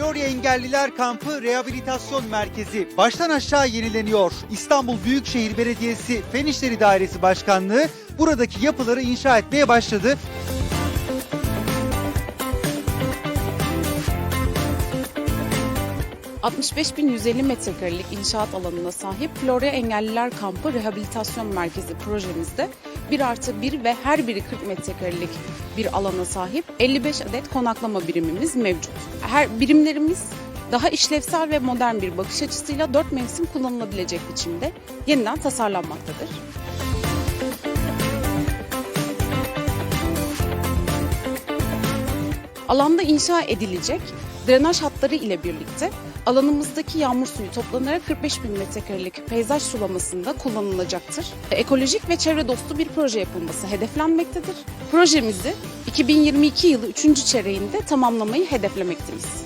Florya Engelliler Kampı Rehabilitasyon Merkezi baştan aşağı yenileniyor. İstanbul Büyükşehir Belediyesi Fen İşleri Dairesi Başkanlığı buradaki yapıları inşa etmeye başladı. ...65.150 metrekarelik inşaat alanına sahip Florya Engelliler Kampı Rehabilitasyon Merkezi projemizde 1 artı 1 ve her biri 40 metrekarelik bir alana sahip 55 adet konaklama birimimiz mevcut. Her birimlerimiz daha işlevsel ve modern bir bakış açısıyla 4 mevsim kullanılabilecek biçimde yeniden tasarlanmaktadır. Alanda inşa edilecek drenaj hatları ile birlikte alanımızdaki yağmur suyu toplanarak 45 bin metrekarelik peyzaj sulamasında kullanılacaktır. Ekolojik ve çevre dostu bir proje yapılması hedeflenmektedir. Projemizi 2022 yılı 3. çeyreğinde tamamlamayı hedeflemekteyiz.